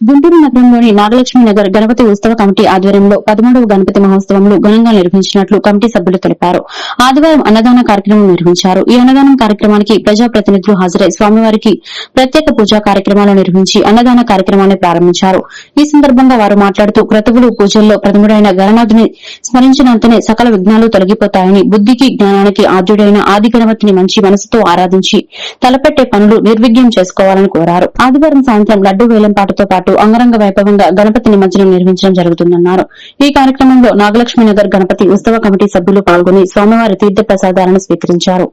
గుంటూరు నగరంలోని నాగలక్ష్మి నగర్ గణపతి ఉత్సవ కమిటీ ఆధ్వర్యంలో పదమూడవ గణపతి మహోత్సవంలో ఘనంగా నిర్వహించినట్లు కమిటీ సభ్యులు తెలిపారు. ఆదివారం అన్నదాన కార్యక్రమం నిర్వహించారు. ఈ అన్నదానం కార్యక్రమానికి ప్రజాప్రతినిధులు హాజరై స్వామివారికి ప్రత్యేక పూజా కార్యక్రమాలు నిర్వహించి అన్నదాన కార్యక్రమాన్ని ప్రారంభించారు. ఈ సందర్భంగా వారు మాట్లాడుతూ క్రతువులు పూజల్లో ప్రథముడైన గణనాథుని స్మరించినంతనే సకల విఘ్నాలు తొలగిపోతాయని బుద్ధికి జ్ఞానానికి ఆద్యుడైన ఆది గణపతిని మంచి మనసుతో ఆరాధించి తలపెట్టే పనులు నిర్విఘ్నం చేసుకోవాలని కోరారు. ఆదివారం సాయంత్రం లడ్డు వేలంపాటతో పాటు అంగరంగ వైభవంగా గణపతి నిమజ్జనం నిర్వహించడం జరుగుతుందన్నారు. ఈ కార్యక్రమంలో నాగలక్ష్మి నగర్ గణపతి ఉత్సవ కమిటీ సభ్యులు పాల్గొని స్వామివారి తీర్థ ప్రసాదాలను స్వీకరించారు.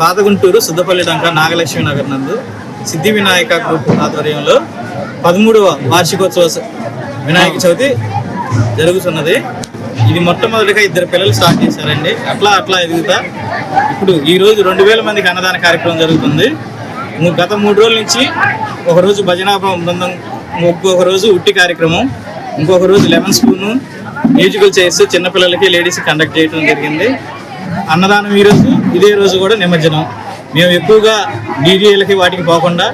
పాతగుంటూరు సుద్దపల్లి డంక నాగలక్ష్మి నగర్ నందు సిద్ధి వినాయక గ్రూప్ ఆధ్వర్యంలో పదమూడవ వార్షికోత్సవ వినాయక చవితి జరుగుతున్నది. ఇది మొట్టమొదటిగా ఇద్దరు పిల్లలు స్టార్ట్ చేశారండి. అట్లా అట్లా ఎదుగుతా. ఇప్పుడు ఈ రోజు రెండు వేల మందికి అన్నదాన కార్యక్రమం జరుగుతుంది. గత మూడు రోజుల నుంచి ఒక రోజు బృందం ఇంకొక రోజు ఉట్టి కార్యక్రమం ఇంకొక రోజు లెమన్ స్పూను మ్యూజికల్ చైర్స్ చిన్నపిల్లలకి లేడీస్ కండక్ట్ చేయడం జరిగింది. అన్నదానం ఈ రోజు ఇదే రోజు కూడా నిమజ్జనం. మేము ఎక్కువగా డీజేలకి వాటికి పోకుండా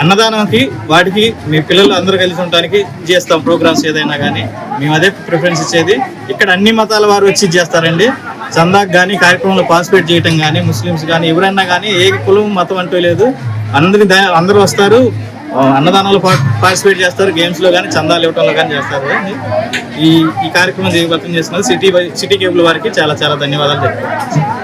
అన్నదానంకి వాటికి మీ పిల్లలు అందరూ కలిసి ఉండడానికి చేస్తాం ప్రోగ్రామ్స్ ఏదైనా కానీ. మేము అదే ప్రిఫరెన్స్ ఇచ్చేది. ఇక్కడ అన్ని మతాల వారు వచ్చి చేస్తారండి. చందాకు కానీ కార్యక్రమంలో పార్టిసిపేట్ చేయటం కానీ ముస్లిమ్స్ కానీ ఎవరైనా కానీ ఏ కులం మతం అంటూ లేదు. అందరి అందరూ వస్తారు. అన్నదానాలు పార్టిసిపేట్ చేస్తారు. గేమ్స్లో కానీ చందాలు ఇవ్వటంలో కానీ చేస్తారు. ఈ ఈ కార్యక్రమం జయప్రదం చేస్తున్నారు సిటీ సిటీ కేబుల్ వారికి చాలా చాలా ధన్యవాదాలు చెప్తాను.